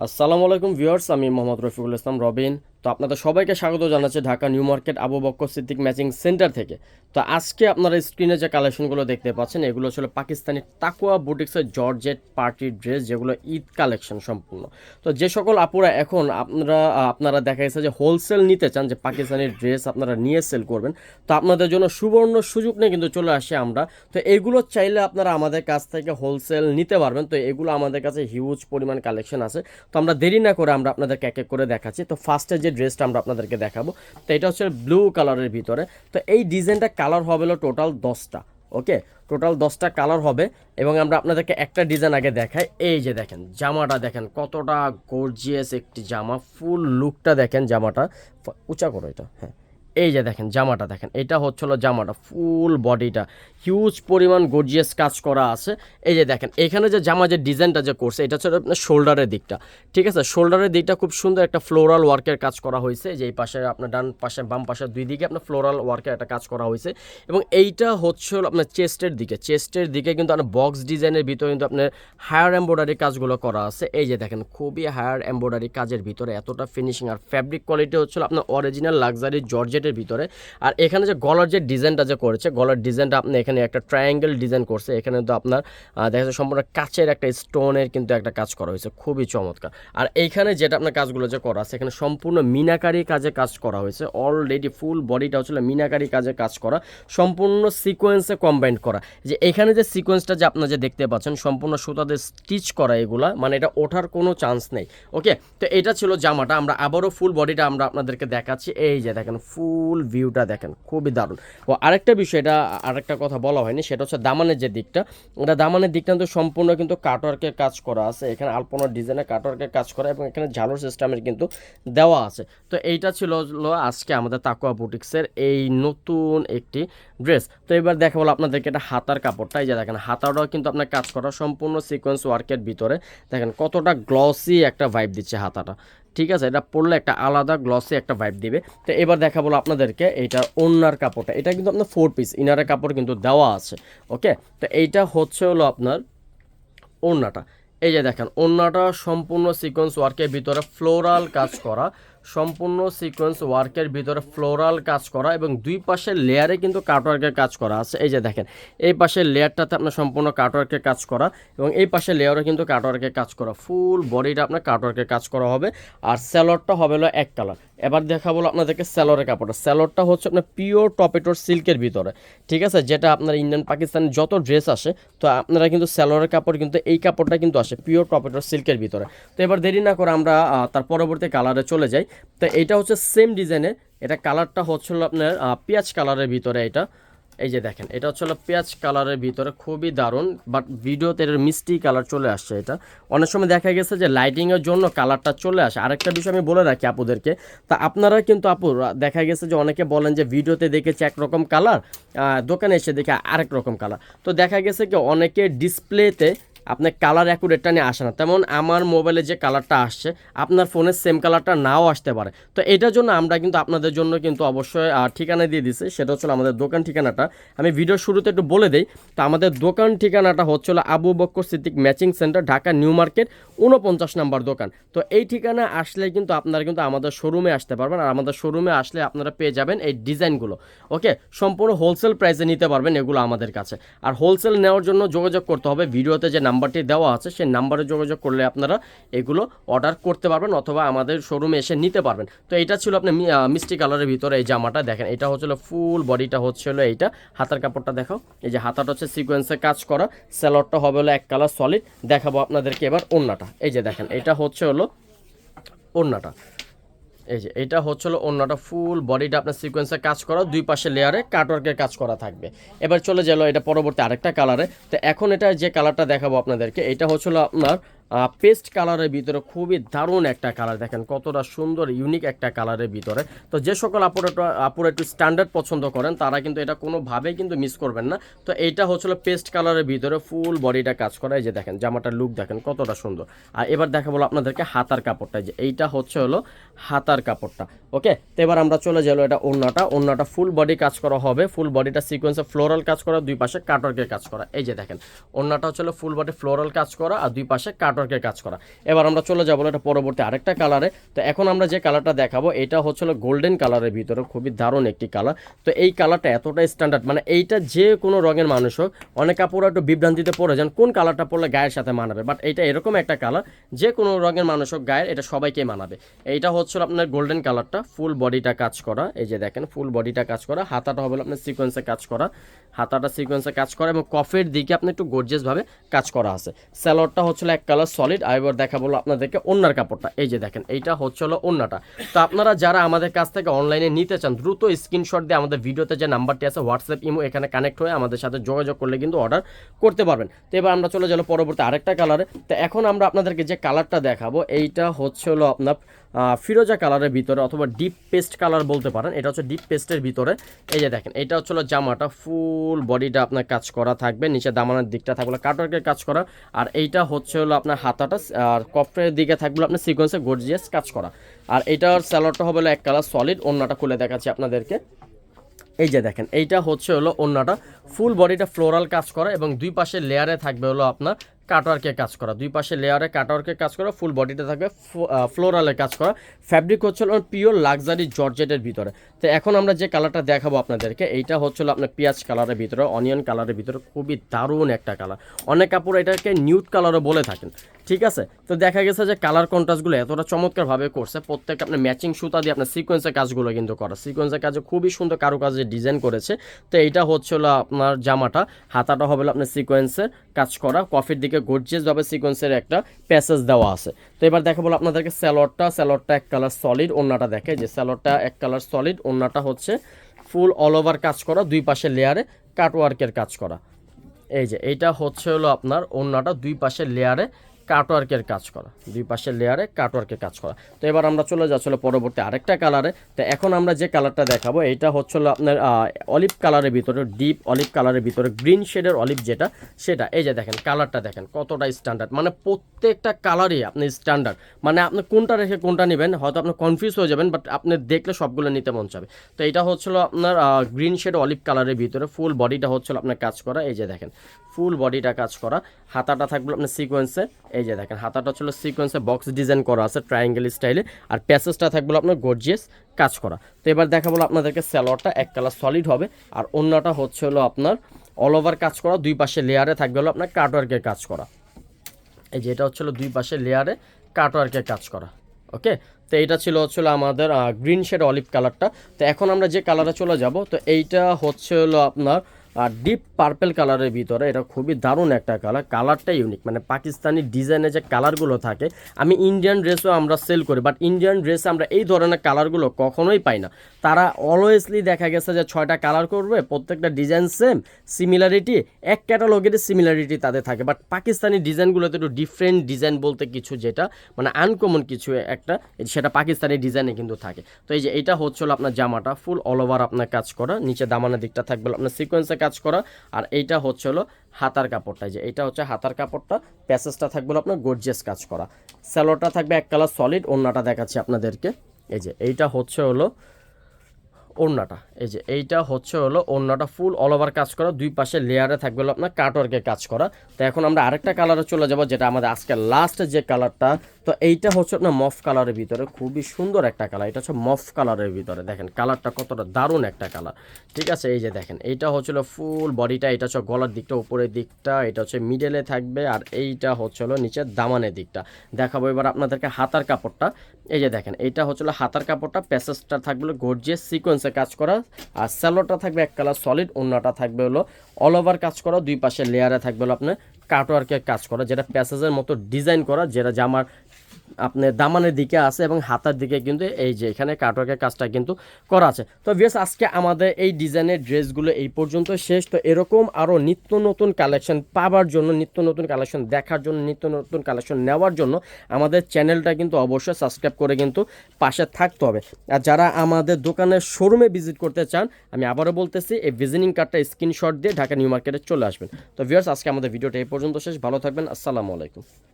আসসালামু আলাইকুম ভিউয়ার্স আমি মোহাম্মদ রফিকুল ইসলাম রবিন। তো আপনাদের সবাইকে স্বাগত জানাচ্ছি Dhaka new market Abu Bakkar Siddique matching centre থেকে। তো আজকে আপনারা স্ক্রিনে যে কালেকশনগুলো দেখতে পাচ্ছেন, এগুলো ছিল পাকিস্তানি তাকুয়া বুটিক্সের জর্জেট পার্টি ড্রেস যেগুলো ঈদ কালেকশন সম্পূর্ণ। তো যে সকল আপুরা এখন আপনারা আপনারা দেখা গেছে যে হোলসেল নিতে চান, যে পাকিস্তানি ড্রেস আপনারা নিয়ে সেল করবেন, তো আপনাদের জন্য সুবর্ণ সুযোগ নিয়ে কিন্তু চলে আসে আমরা। তো এগুলো চাইলে আপনারা আমাদের কাছ থেকে হোলসেল নিতে পারবেন। তো এগুলো আমাদের কাছে হিউজ পরিমাণ কালেকশন আছে। তো আমরা দেরি না করে আমরা আপনাদেরকে এক এক করে দেখাচ্ছি। তো ফার্স্টে যে ড্রেসটা আমরা আপনাদেরকে দেখাবো, তো এটা হচ্ছে ব্লু কালারের ভিতরে। তো এই ডিজাইনটা কালার হবে হলো টোটাল দশটা ওকে টোটাল দশটা কালার হবে এবং আমরা আপনাদেরকে একটা ডিজাইন আগে দেখাই। এই যে দেখেন, জামাটা দেখেন, কতটা গর্জিয়াস একটি জামা ফুল লুকটা দেখেন জামাটা। উঁচা করো এটা হ্যাঁ। এই যে দেখেন, জামাটা দেখেন, এটা হচ্ছিল জামাটা ফুল বডিটা হিউজ পরিমাণ গর্জিয়াস কাজ করা আছে। এই যে দেখেন, এখানে যে জামা যে ডিজাইনটা যে করছে, এটা হচ্ছে আপনার শোল্ডারের দিকটা, ঠিক আছে? শোল্ডারের দিকটা খুব সুন্দর একটা ফ্লোরাল ওয়ার্কের কাজ করা হয়েছে। যে এই পাশে আপনার ডান পাশে, বাম পাশে, দুই দিকে আপনার ফ্লোরাল ওয়ার্কের একটা কাজ করা হয়েছে। এবং এইটা হচ্ছে আপনার চেস্টের দিকে। চেস্টের দিকে কিন্তু আপনার বক্স ডিজাইনের ভিতরে কিন্তু আপনার হায়ার এম্ব্রয়ডারি কাজগুলো করা আছে। এই যে দেখেন, খুবই হায়ার এম্ব্রয়ডারি কাজের ভিতরে এতটা ফিনিশিং আর ফ্যাব্রিক কোয়ালিটি হচ্ছিল আপনার অরিজিনাল লাক্সারি জর্জেটের ভিতরে। আর এখানে যে গলার যে ডিজাইনটা যে করেছে, গলার ডিজাইনটা আপনি এখানে একটা ট্রায়াঙ্গেল ডিজাইন করছে। এখানে তো আপনার দেখা যাচ্ছে সম্পূর্ণ কাচের একটা স্টোনের কিন্তু একটা কাজ করা হয়েছে। খুবই চমৎকার। আর এইখানে যেটা আপনার কাজগুলো যে করা আছে, এখানে সম্পূর্ণ মিনাকারি কাজে কাজ করা হয়েছে। অলরেডি ফুল বডিটা হচ্ছিল মিনাকারি কাজে কাজ করা। সম্পূর্ণ সিকোয়েন্সে কম্বাইন্ড করা। যে এখানে যে সিকোয়েন্সটা যে আপনারা যে দেখতে পাচ্ছেন, সম্পূর্ণ সুতাতে স্টিচ করা এগুলা মানে এটা ওঠার কোনো চান্স নেই। ওকে তো এটা ছিল জামাটা। আমরা আবারও ফুল বডিটা আমরা আপনাদেরকে দেখাচ্ছি। এই যে দেখেন ফুল ভিউটা দেখেন, খুবই দারুণ। ও, আরেকটা বিষয়, এটা আরেকটা কথা বলা হয়নি, সেটা হচ্ছে দামানের যে দিকটা, এটা দামানের দিকটা কিন্তু সম্পূর্ণ কিন্তু কাটওয়ার্কের কাজ করা আছে। এখানে আলপনার ডিজাইনে কাটওয়ার্কের কাজ করা এবং এখানে ঝালর সিস্টেমের কিন্তু দেওয়া আছে। তো এইটা ছিল আজকে আমাদের তাকুয়া বুটিক্সের এই নতুন একটি ড্রেস তো এবার দেখা বলো আপনাদেরকে এটা হাতার কাপড়টা, এই যে দেখেন, হাতাটাও কিন্তু আপনার কাজ করা সম্পূর্ণ সিকোয়েন্স ওয়ার্কের ভিতরে। দেখেন কতটা গ্লসি একটা ভাইব দিচ্ছে হাতাটা। ঠিক আছে, এটা পরলে একটা আলাদা গ্লসে একটা ভাইব দিবে। তো এবার দেখা বলো আপনাদেরকে এইটার ওনার কাপড়টা। এটা কিন্তু আপনার ফোর পিস ইনারের কাপড় কিন্তু দেওয়া আছে ওকে তো এইটা হচ্ছে হলো আপনার ওড়নাটা। এই যে দেখেন, ওড়নাটা সম্পূর্ণ সিকোয়েন্স ওয়ার্কের ভিতরে ফ্লোরাল কাজ করা। সম্পূর্ণ সিকোয়েন্স ওয়ার্কের ভিতরে ফ্লোরাল কাজ করা এবং দুই পাশের লেয়ারে কিন্তু কাটওয়ার্কের কাজ করা আছে। এই যে দেখেন, এই পাশের লেয়ারটাতে আপনার সম্পূর্ণ কাটওয়ার্কের কাজ করা এবং এই পাশের লেয়ারে কিন্তু কাটওয়ার্কের কাজ করা। ফুল বডিটা আপনার কাটওয়ার্কের কাজ করা হবে। আর স্যালোডটা হবে হলো এক কালার এবার দেখা বলো আপনাদেরকে স্যালোরের কাপড়টা। স্যালোরটা হচ্ছে আপনার পিওর টপেটোর সিল্কের ভিতরে, ঠিক আছে? যেটা আপনার ইন্ডিয়ান পাকিস্তানের যত ড্রেস আসে, তো আপনারা কিন্তু স্যালোরের কাপড় কিন্তু এই কাপড়টা কিন্তু আসে পিওর টপেটোর সিল্কের ভিতরে। তো এবার দেরি না করে আমরা তার পরবর্তী কালারে চলে যাই। তো এইটা হচ্ছে সেম ডিজাইনের এটা কালারটা হচ্ছিল আপনার পেঁয়াজ কালারের ভিতরে এটা। এই যে দেখেন, এটা হচ্ছে পেঁয়াজ কালারের ভিতরে খুবই দারুণ বাট ভিডিওতে এর মিষ্টি কালার চলে আসছে এটা। অনেক সময় দেখা গেছে যে লাইটিংয়ের জন্য কালারটা চলে আসে। আরেকটা বিষয় আমি বলে রাখি আপুদেরকে, তা আপনারা কিন্তু আপু দেখা গেছে যে অনেকে বলেন যে ভিডিওতে দেখেছি একরকম কালার দোকানে এসে দেখে আরেক রকম কালার। তো দেখা গেছে কি অনেকে ডিসপ্লেতে আপনার কালার অ্যাকুরেটটা নিয়ে আসে না। তেমন আমার মোবাইলে যে কালারটা আসছে, আপনার ফোনের সেম কালারটা নাও আসতে পারে। তো এটার জন্য আমরা কিন্তু আপনাদের জন্য কিন্তু অবশ্যই ঠিকানা দিয়ে দিছি সেটা হচ্ছে আমাদের দোকান ঠিকানাটা। আমি ভিডিও শুরুতে একটু বলে দিই, তো আমাদের দোকান ঠিকানাটা হচ্ছিল Abu Bakkar Siddique matching centre Dhaka new market উনপঞ্চাশ নাম্বার দোকান। তো এই ঠিকানা আসলে কিন্তু আপনারা কিন্তু আমাদের শোরুমে আসতে পারবেন। আর আমাদের শোরুমে আসলে আপনারা পেয়ে যাবেন এই ডিজাইনগুলো ওকে সম্পূর্ণ হোলসেল প্রাইসে নিতে পারবেন এগুলো আমাদের কাছে। আর হোলসেল নেওয়ার জন্য যোগাযোগ করতে হবে। ভিডিওতে যে নাম্বারটি দেওয়া আছে, সেই নাম্বারে যোগাযোগ করলে আপনারা এগুলো অর্ডার করতে পারবেন অথবা আমাদের শোরুমে এসে নিতে পারবেন। তো এটা ছিল আপনি মিষ্টি কালারের ভিতরে এই জামাটা দেখেন, এটা হচ্ছিল ফুল বডিটা হচ্ছিল এইটা। হাতার কাপড়টা দেখো এই যে হাতাটা হচ্ছে সিকোয়েন্সে কাজ করা স্যালোডটা হবে হলো এক কালার সলিড দেখাবো আপনাদেরকে এবার ওড়নাটা। এই যে দেখেন, এটা হচ্ছে হলো ওড়নাটা। এই যে, এটা হচ্ছিল অন্যটা ফুল বডিটা আপনার সিকোয়েন্সে কাজ করা, দুই পাশে লেয়ারে কাটওয়ার্কের কাজ করা থাকবে। এবার চলে গেল এটা পরবর্তী আরেকটা কালারে তো এখন এটা যে কালারটা দেখাবো আপনাদেরকে, এটা হচ্ছিল আপনার পেস্ট কালারের ভিতরে খুবই দারুণ একটা কালার। দেখেন কতটা সুন্দর, ইউনিক একটা কালারের ভিতরে। তো যে সকল আপুরা আপুরা একটু স্ট্যান্ডার্ড পছন্দ করেন, তারা কিন্তু এটা কোনোভাবেই কিন্তু মিস করবেন না। তো এইটা হচ্ছিল পেস্ট কালারের ভিতরে ফুল বডিটা কাজ করা। এই যে দেখেন, জামাটার লুক দেখেন কতটা সুন্দর। আর এবার দেখা বলো আপনাদেরকে হাতার কাপড়টা। যে এইটা হচ্ছে হলো হাতার কাপড়টা। ওকে? তো এবার আমরা চলে যাব এটা ওড়নাটা। ওড়নাটা ফুল বডি কাজ করা হবে। ফুল বডিটা সিকোয়েন্সে ফ্লোরাল কাজ করা, দুই পাশে কাটরকে কাজ করা। এই যে দেখেন, ওড়নাটা হচ্ছে ফুল বডি ফ্লোরাল কাজ করা, আর দুই পাশে কাটওয়ার্ক কাটওয়ার্কের কাজ করা। এবার আমরা চলে যাব এটা পরবর্তী আরেকটা কালারে তো এখন আমরা যে কালারটা দেখাবো, এটা হচ্ছে গোল্ডেন কালারের ভিতরে, খুবই দারুণ একটি কালার তো এই কালারটা এতটা স্ট্যান্ডার্ড মানে এইটা যে কোনো রঙের মানুষ হোক, অনেক কাপড় একটু বিভ্রান্তিতে পড়ে যান, কোন কালারটা পরলে গায়ের সাথে মানাবে? বাট এটা এরকম একটা কালার যে কোনো রঙের মানুষ হোক, গায়ের, এটা সবাইকে মানাবে। এইটা হচ্ছে আপনার গোল্ডেন কালারটা ফুল বডিটা কাজ করা। এই যে দেখেন ফুল বডিটা কাজ করা। হাতাটা হবে আপনার সিকোয়েন্সে কাজ করা। হাতাটা সিকোয়েন্সে কাজ করা এবং কফের দিকে আপনি একটু গর্জিয়াসভাবে কাজ করা আছে। স্যালোয়ারটা হচ্ছিল এক কালার সলিড আর এবার দেখা বলো আপনাদেরকে অন্যার কাপড়টা। এই যে দেখেন, এইটা হচ্ছে হলো অন্যটা তো আপনারা যারা আমাদের কাছ থেকে অনলাইনে নিতে চান, দ্রুত স্ক্রিনশট দিয়ে আমাদের ভিডিওতে যে নাম্বারটি আছে হোয়াটসঅ্যাপ ইমো এখানে কানেক্ট হয়ে আমাদের সাথে যোগাযোগ করলে কিন্তু অর্ডার করতে পারবেন। তো এবার আমরা চলে যাব পরবর্তী আরেকটা কালারে তো এখন আমরা আপনাদেরকে যে কালারটা দেখাবো, এইটা হচ্ছে হলো আপনার ফিরোজা কালারের ভিতরে অথবা ডিপ পেস্ট কালার বলতে পারেন, এটা হচ্ছে ডিপ পেস্টের ভিতরে। এই যে দেখেন, এটা হচ্ছে জামাটা ফুল বডিটা আপনার কাজ করা থাকবে, নিচে দামানের দিকটা থাকবে কাটওয়ার্কের কাজ করা। আর এইটা হচ্ছে হলো আপনার হাতাটা, আর কফের দিকে থাকবে আপনার সিকোয়েন্সে গর্জিয়াস কাজ করা। আর এটার স্যালোয়ারটা হবে এক কালার সলিড অন্যটা খুলে দেখাচ্ছি আপনাদেরকে। এই যে দেখেন, এইটা হচ্ছে হলো অন্যটা ফুল বডিটা ফ্লোরাল কাজ করা এবং দুই পাশে লেয়ারে থাকবে হলো আপনার কাটওয়ার্কে কাজ করা। দুই পাশে লেয়ারে কাটওয়ার্কে কাজ করা, ফুল বডিটা থাকবে ফ্লোরালে কাজ করা। ফ্যাব্রিক হচ্ছে পিওর লাক্সারি জর্জেটের ভিতরে। তো এখন আমরা যে কালারটা দেখাবো আপনাদেরকে, এইটা হচ্ছে হলো আপনার পেঁয়াজ কালারের ভিতরে, অনিয়ন কালারের ভিতরে, খুবই দারুণ একটা কালার। অনেক কাপড় এটাকে নিউট কালারও বলে থাকেন, ঠিক আছে? তো দেখা গেছে যে কালার কন্ট্রাস্টগুলো এতটা চমৎকারভাবে করছে, প্রত্যেক আপনার ম্যাচিং সুতা দিয়ে আপনার সিকোয়েন্সের কাজগুলো কিন্তু করা। সিকোয়েন্সের কাজে খুবই সুন্দর কারুকাজে ডিজাইন করেছে। তো এইটা হচ্ছে হলো আপনার জামাটা, হাতাটা হবে আপনার সিকোয়েন্সের কাজ করা। কফির দিকে গর্জিয়াসভাবে সিকোয়েন্সের একটা প্যাসেজ দেওয়া আছে। তো এবার দেখা বলো আপনাদেরকে স্যালোডটা স্যালোডটা এক কালার সলিড ওন্নাটা দেখে যে স্যালোডটা এক কালার সলিড ওন্নাটা হচ্ছে ফুল অল ওভার কাজ করা, দুই পাশে লেয়ারে কাটওয়ার্কের কাজ করা। এই যে, এইটা হচ্ছে হলো আপনার অন্যটা দুই পাশে লেয়ারে কাটওয়ার্কের কাজ করা। দুই পাশের লেয়ারে কাটওয়ার্কের কাজ করা। তো এবার আমরা চলে যাচ্ছিল পরবর্তী আরেকটা কালারে তো এখন আমরা যে কালারটা দেখাবো, এটা হচ্ছে হলো আপনার অলিভ কালারের ভিতরে ডিপ অলিভ কালারের ভিতরে গ্রিন শেডের অলিভ যেটা, সেটা। এই যে দেখেন কালারটা দেখেন, কতটা স্ট্যান্ডার্ড মানে প্রত্যেকটা কালারই আপনি স্ট্যান্ডার্ড মানে আপনি কোনটা রেখে কোনটা নেবেন, হয়তো আপনি কনফিউজ হয়ে যাবেন বাট আপনি দেখলে সবগুলো নিতে মন চাবে। তো এটা হচ্ছিল আপনার গ্রিন শেড অলিভ কালারের ভিতরে ফুল বডিটা হচ্ছিল আপনার কাজ করা। এই যে দেখেন ফুল বডিটা কাজ করা। হাতাটা থাকবে আপনার সিকোয়েন্সে এই যে দেখেন, হাতাটা ছিল সিকোয়েন্সে বক্স ডিজাইন করা আছে ট্রায়াঙ্গেল স্টাইলে আর প্যাসেজটা থাকবে আপনার গর্জিয়াস কাজ করা। তো এবার দেখা দেখাবো আপনাদেরকে স্যালোয়ারটা এক কালার সলিড হবে। আর অন্যটা হচ্ছে হলো আপনার অল ওভার কাজ করা, দুই পাশে লেয়ারে থাকবে হলো আপনার কাটওয়ার্কের কাজ করা। এই যে এটা হচ্ছিল দুই পাশে লেয়ারে কাটওয়ার্কের কাজ করা ওকে তো এইটা ছিল হচ্ছিল আমাদের গ্রিন শেড অলিভ কালারটা তো এখন আমরা যে কালারে চলে যাব, তো এইটা হচ্ছে হলো আপনার আর ডিপ পার্পেল কালারের ভিতরে এটা খুবই দারুণ একটা কালার কালারটা ইউনিক মানে পাকিস্তানি ডিজাইনে যে কালারগুলো থাকে, আমি ইন্ডিয়ান ড্রেসও আমরা সেল করি বাট ইন্ডিয়ান ড্রেসে আমরা এই ধরনের কালারগুলো কখনোই পাই না। তারা অলওয়েজলি দেখা গেছে যে ছয়টা কালার করবে, প্রত্যেকটা ডিজাইন সেম সিমিলারিটি এক ক্যাটালগের সিমিলারিটি তাদের থাকে। বাট পাকিস্তানি ডিজাইনগুলোতে একটু ডিফারেন্ট ডিজাইন বলতে কিছু যেটা মানে আনকমন কিছু একটা, সেটা পাকিস্তানি ডিজাইনে কিন্তু থাকে। তো এই যে এটা হচ্ছিল আপনার জামাটা ফুল অল ওভার আপনার কাজ করা, নিচে দামানের দিকটা থাকবে আপনার সিকোয়েন্সে কাজ করা। আর এইটা হচ্ছে হলো হাতার কাপড়টা। যে এটা হচ্ছে হাতার কাপড়টা। প্যাসেজটা থাকবে আপনার গর্জিয়াস কাজ করা। স্যালোটা থাকবে এক কালার সলিড ওড়নাটা দেখাচ্ছি আপনাদেরকে। এই যে এইটা হচ্ছে হলো ওড়নাটা। এই যে এইটা হচ্ছে হলো ওড়নাটা ফুল অল ওভার কাজ করা। দুই পাশে লেয়ারে থাকবে হলো আপনার কাটওয়ার্কের কাজ করা। তো এখন আমরা আরেকটা কালারে চলে যাব, যেটা আমাদের আজকে লাস্ট যে কালারটা তো এইটা হচ্ছে আপনার মফ কালারের ভিতরে, খুবই সুন্দর একটা কালার। এটা হচ্ছে মফ কালারের ভিতরে, দেখেন কালারটা কতটা দারুণ একটা কালার। ঠিক আছে, এই যে দেখেন, এইটা হচ্ছিল ফুল বডিটা, এটা হচ্ছে গলার দিকটা, উপরের দিকটা, এটা হচ্ছে মিডেলে থাকবে, আর এইটা হচ্ছিল নিচের দামানের দিকটা। দেখাবো এবার আপনাদেরকে হাতার কাপড়টা। এই যে দেখেন, এইটা হচ্ছিল হাতার কাপড়টা প্যাসেজটা থাকবে গোর্জিয়াস সিকোয়েন্সে কাজ করা, আর স্যালোটা থাকবে এক কালার সলিড অন্যটা থাকবে হলো অল ওভার কাজ করা, দুই পাশে লেয়ারে থাকবে হলো আপনার কাটওয়ার্কের কাজ করা, যেটা প্যাসেজের মতো ডিজাইন করা, যেটা জামার আপনার দামানের দিকে আছে এবং হাতার দিকে কিন্তু এই যে এখানে কাটওয়ার্কের কাজটা কিন্তু করা আছে। তো বেশ আজকে আমাদের এই ডিজাইনের ড্রেসগুলো এই পর্যন্ত শেষ। তো এরকম আরও নিত্য নতুন কালেকশন পাবার জন্য, নিত্য নতুন কালেকশন দেখার জন্য, নিত্য নতুন কালেকশন নেওয়ার জন্য আমাদের চ্যানেলটা কিন্তু অবশ্যই সাবস্ক্রাইব করে কিন্তু পাশে থাকতে হবে। আর যারা আমাদের দোকানের শোরুমে ভিজিট করতে চান, আমি আবারও বলতেছি, এই ভিজিটিং কার্ডটা স্ক্রিনশট দিয়ে ঢাকা নিউ মার্কেটে চলে আসবেন। তো ভিউয়ার্স আজকে আমাদের ভিডিওটা এই পর্যন্ত শেষ। ভালো থাকবেন। আসসালামু আলাইকুম।